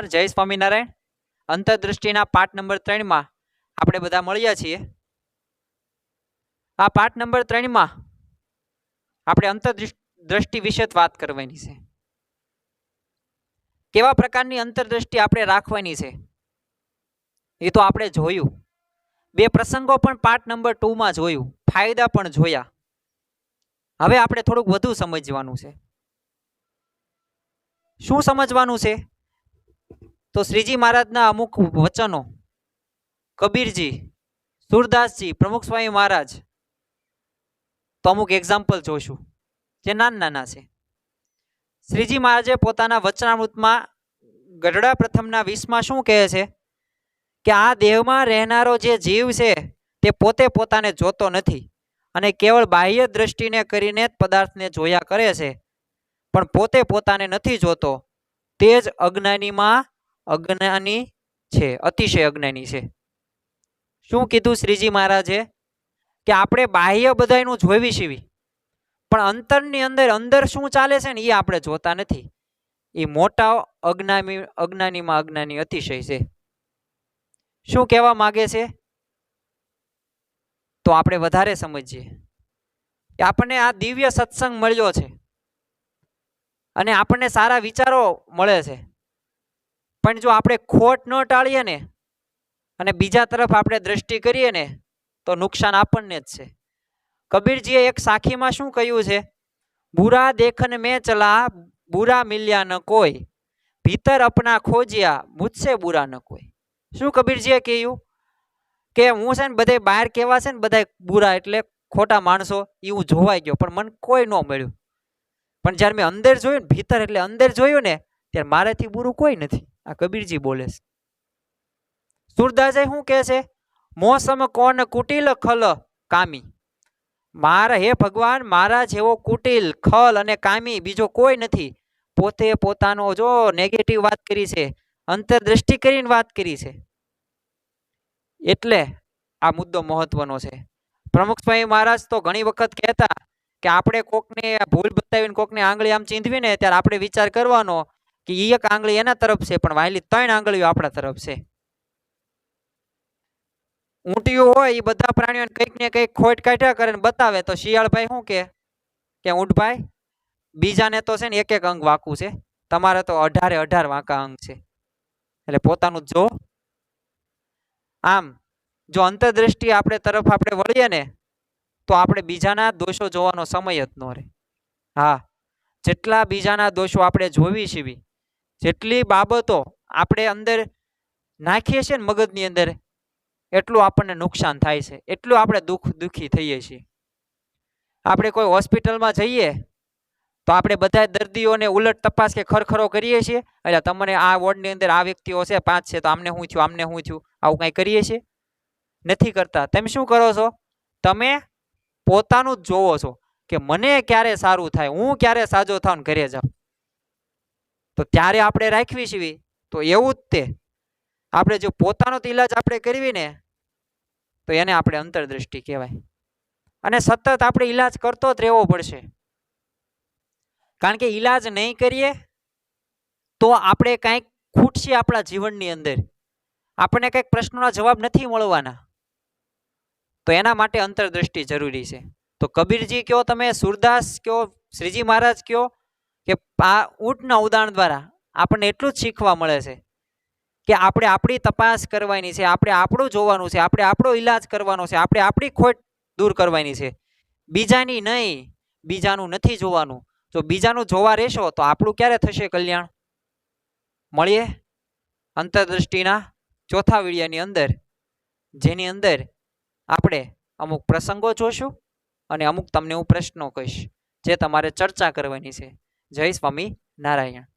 જય સ્વામિનારાયણ. અંતરદૃષ્ટિના પાઠ નંબર ત્રણમાં આપણે બધા મળ્યા છીએ. આ પાઠ નંબર ત્રણમાં આપણે અંતરદૃષ્ટિ વિશે વાત કરવાની છે. કેવા પ્રકારની અંતરદૃષ્ટિ આપણે રાખવાની છે? એ તો આપણે જોયું. બે પ્રસંગો પણ પાઠ નંબર ટુમાં જોયું. ફાયદા પણ જોયા. હવે આપણે થોડુંક વધુ સમજવાનું છે. શું સમજવાનું છે? તો શ્રીજી મહારાજના અમુક વચનો. કબીરજી, સુરદાસજી, પ્રમુખ સ્વામી મહારાજ. તો અમુક એક્ઝામ્પલ જોશું, જે નાના નાના છે. શ્રીજી મહારાજે પોતાના વચનામૃતમાં ગઢડા પ્રથમના વીસમાં શું કહે છે? કે આ દેહમાં રહેનારો જે જીવ છે, તે પોતે પોતાને જોતો નથી અને કેવળ બાહ્ય દ્રષ્ટિને કરીને જ પદાર્થને જોયા કરે છે. પણ પોતે પોતાને નથી જોતો. તે જ અજ્ઞાનીમાં અજ્ઞાની છે, અતિશય અજ્ઞાની છે. શું કીધું શ્રીજી મહારાજે? કે આપણે બાહ્ય બધાયનું જોવી સીવી. પણ અંતરની અંદર અંદર શું ચાલે છે ને એ આપણે જોતા નથી. એ મોટા અજ્ઞાની, અજ્ઞાનીમાં અજ્ઞાની અતિશય છે. શું કહેવા માગે છે? તો આપણે વધારે સમજીએ. કે આપણને આ દિવ્ય સત્સંગ મળ્યો છે. અને આપણને સારા વિચારો મળે છે. પણ જો આપણે ખોટ ન ટાળીએ ને અને બીજા તરફ આપણે દ્રષ્ટિ કરીએ ને, તો નુકસાન આપણને જ છે. કબીરજીએ એક સાખીમાં શું કહ્યું છે? બુરા દેખન મેં ચલા, બુરા મિલ્યા ન કોઈ. ભીતર અપના ખોજ્યા, મુજસે બુરા ન કોઈ. શું કબીરજીએ કહ્યું? કે હું છે ને બધે બહાર કેવા છે ને બધા બુરા એટલે ખોટા માણસો એ હું જોવાઈ ગયો, પણ મને કોઈ ન મળ્યું. પણ જ્યારે મેં અંદર જોયું ને, ભીતર એટલે અંદર જોયું ને, ત્યારે મારાથી બુરું કોઈ નથી. આ કબીરજી બોલે છે. સુરદાસે શું કહે છે? મોસમ કોણ કુટિલ ખલ કામી? મારા હે ભગવાન, મારા જેવો કુટિલ, ખલ અને કામી બીજો કોઈ નથી. પોતે પોતાનો જો નેગેટિવ વાત કરી છે, અંતરદ્રષ્ટિ કરીને વાત કરી છે. એટલે આ મુદ્દો મહત્વનો છે. પ્રમુખ સ્વામી મહારાજ તો ઘણી વખત કહેતા કે આપણે કોકને ભૂલ બતાવીને કોકને આંગળી આમ ચીંધવીને ત્યારે આપણે વિચાર કરવાનો કે એ એક આંગળી એના તરફ છે, પણ વાયલી ત્રણ આંગળીઓ આપણા તરફ છે. ઊંટિયું હોય એ બધા પ્રાણીઓને કંઈક ને કંઈક ખોટ કાઢ્યા કરે ને બતાવે. તો શિયાળભાઈ શું કે? કે ઊંટભાઈ, બીજાને તો છે ને એક એક અંગ વાંકું છે. તમારે તો અઢારે અઢાર વાંકા અંગ છે. એટલે પોતાનું જો આમ, જો અંતરદ્રષ્ટિ આપણે તરફ આપણે વળીએ ને, તો આપણે બીજાના દોષો જોવાનો સમય જ ન રહે. હા, જેટલા બીજાના દોષો આપણે જોવી છીએ જેટલી બાબતો આપણે અંદર નાખીએ છીએ ને મગજની અંદર, એટલું આપણને નુકસાન થાય છે. એટલું આપણે દુઃખ, દુઃખી થઈએ છીએ. આપણે કોઈ હોસ્પિટલમાં જઈએ, તો આપણે બધા દર્દીઓને ઉલટ તપાસ કે ખરખરો કરીએ છીએ. એટલે તમને આ વોર્ડની અંદર આ વ્યક્તિઓ છે, પાંચ છે, તો આમને હું છું, આમને હું છું, આવું કાંઈ કરીએ છીએ? નથી કરતા. તમે શું કરો છો? તમે પોતાનું જ જોવો છો કે મને ક્યારે સારું થાય, હું ક્યારે સાજો થાઉં ઘરે જાઉં. તો ત્યારે આપણે રાખવી છીએ તો એવું જ તે. આપણે જો પોતાનો જ ઈલાજ આપણે કરવી ને, તો એને આપણે અંતરદ્રષ્ટિ કહેવાય. અને સતત આપણે ઈલાજ કરતો જ રહેવો પડશે. કારણ કે ઈલાજ નહીં કરીએ, તો આપણે કાંઈક ખૂટશે આપણા જીવનની અંદર. આપણને કંઈક પ્રશ્નોના જવાબ નથી મળવાના. તો એના માટે અંતરદ્રષ્ટિ જરૂરી છે. તો કબીરજી કયો તમે, સુરદાસ કયો, શ્રીજી મહારાજ કયો કે આ ઊંટના ઉદાહરણ દ્વારા આપણને એટલું જ શીખવા મળે છે કે આપણે આપણી તપાસ કરવાની છે, આપણે આપણું જોવાનું છે, આપણે આપણો ઈલાજ કરવાનો છે, આપણે આપણી ખોટ દૂર કરવાની છે. બીજાની નહીં, બીજાનું નથી જોવાનું. જો બીજાનું જોવા રહેશો તો આપણું ક્યારે થશે કલ્યાણ? મળીએ અંતરદ્રષ્ટિના ચોથા વિડિયાની અંદર, જેની અંદર આપણે અમુક પ્રસંગો જોશું અને અમુક તમને હું પ્રશ્નો કહીશ જે તમારે ચર્ચા કરવાની છે. જય સ્વામી નારાયણ.